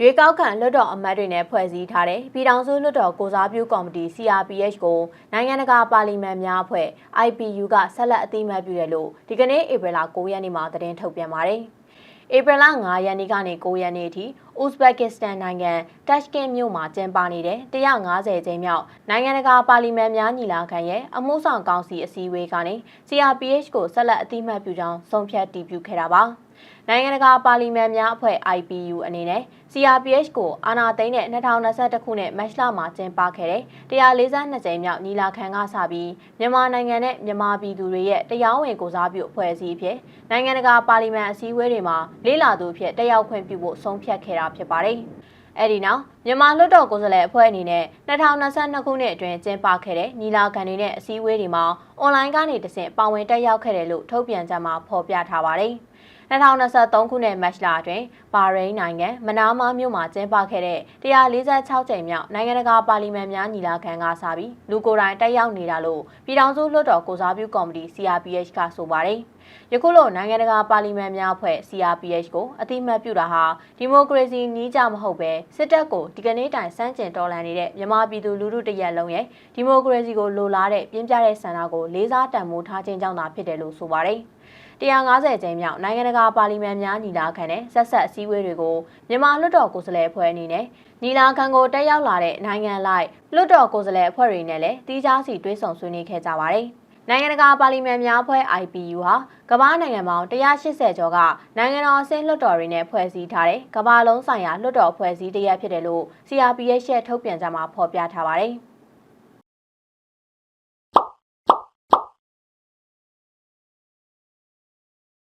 ရွေးကောက်ခံလွှတ်တော်အမတ်တွေနဲ့ဖွဲ့စည်းထားတဲ့ပြည်ထောင်စုလွှတ်တော်ကိုစားပြုကော်မတီ CRPH ကိုနိုင်ငံတကာပါလီမန်များအဖွဲ့ IPU ကဆက်လက်အသိအမှတ်ပြုတယ်လို့ဒီကနေ့ဧပြီလ9ရက်နေ့မှာသတင်းထုတ်ပြန်ပါတယ်။ဧပြီလ9ရက်နေ့ကနေ9ရက်နေ့အထိဥဇဘက်ကစ္စတန်နိုင်ငံတက်ရှ်ကင်မြို့မှာကျင်းပနေတဲ့150ကျင်းမြောက်နိုင်ငံတကာပါလီမန်များညီလာခံရဲ့အမှုဆောင်ကောင်စီအစည်းအဝေးကနေ CRPH ကိုဆက်လက်အသိအမှတ်ပြုကြောင်းဆုံးဖြတ်တည်ပြုခဲ့တာပါ။ နိုင်ငံတကာပါလီမန်များအဖွဲ့ IPU အနေနဲ့ CRPH ကိုအာဏာသိမ်းတဲ့2021ခုနှစ်မတ်လမှာကျင်းပခဲ့တဲ့142ကြိမ်မြောက်ညီလာခံကစပြီးမြန်မာနိုင်ငံနဲ့မြန်မာပြည်သူတွေရဲ့တရားဝင်ကိုစားပြုအဖွဲ့အစည်းအဖြစ်နိုင်ငံတကာပါလီမန်အစည်းအဝေးတွေမှာလေးလာသူအဖြစ်တက်ရောက်ခွင့်ပြုဖို့ဆုံးဖြတ်ခဲ့တာဖြစ်ပါတယ်။အဲ့ဒီနောက်မြန်မာလွှတ်တော်ကိုယ်စားလှယ်အဖွဲ့အနေနဲ့2022ခုနှစ်အတွင်းကျင်းပခဲ့တဲ့ညီလာခံတွေနဲ့အစည်းအဝေးတွေမှာအွန်လိုင်းကနေတဆင့်ပါဝင်တက်ရောက်ခဲ့တယ်လို့ထုတ်ပြန်ကြမှာဖော်ပြထားပါတယ်။ 2023ခုနှစ်မတ်လအတွင်းဘာရိန်းနိုင်ငံမနာမာမြို့မှာကျင်းပခဲ့တဲ့146ကြိမ်မြောက်နိုင်ငံတကာပါလီမန်များညီလာခံကစပြီးလူကိုယ်တိုင်တက်ရောက်နေတာလို့ပြည်ထောင်စုလွှတ်တော်ကိုစားပြုကော်မတီ CRPH ကဆိုပါတယ်။ယခုလိုနိုင်ငံတကာပါလီမန်များအဖွဲ့ CRPH ကိုအတိမတ်ပြုတာဟာဒီမိုကရေစီနီးကြမဟုတ်ပဲစစ်တပ်ကိုဒီကနေ့တိုင်စန့်ကျင်တော်လှန်နေတဲ့မြန်မာပြည်သူလူထုတရက်လုံးရဲ့ဒီမိုကရေစီကိုလိုလားတဲ့ပြင်းပြတဲ့ဆန္ဒကိုလေးစားတန်ဖိုးထားခြင်းကြောင့်သာဖြစ်တယ်လို့ဆိုပါတယ်။ 150ကျင်းမြောက်နိုင်ငံတကာပါလီမန်များညီလာခံနဲ့ဆက်ဆက်အစည်းအဝေးတွေကိုမြန်မာလွှတ်တော်ကိုယ်စားလှယ်အဖွဲ့အနေနဲ့ညီလာခံကိုတက်ရောက်လာတဲ့နိုင်ငံလိုက်လွှတ်တော်ကိုယ်စားလှယ်အဖွဲ့တွေနဲ့လည်းတီးခြားစီတွဲဆောင်ဆွေးနွေးခဲ့ကြပါတယ်။နိုင်ငံတကာပါလီမန်များအဖွဲ့ IPU ဟာကမ္ဘာနိုင်ငံပေါင်း180ကျော်ကနိုင်ငံတော်အဆင့်လွှတ်တော်တွေနဲ့ဖွဲ့စည်းထားတဲ့ကမ္ဘာလုံးဆိုင်ရာလွှတ်တော်ဖွဲ့စည်းတရက်ဖြစ်တယ်လို့ CRPH ရဲ့ထုတ်ပြန်ကြမှာဖော်ပြထားပါတယ်။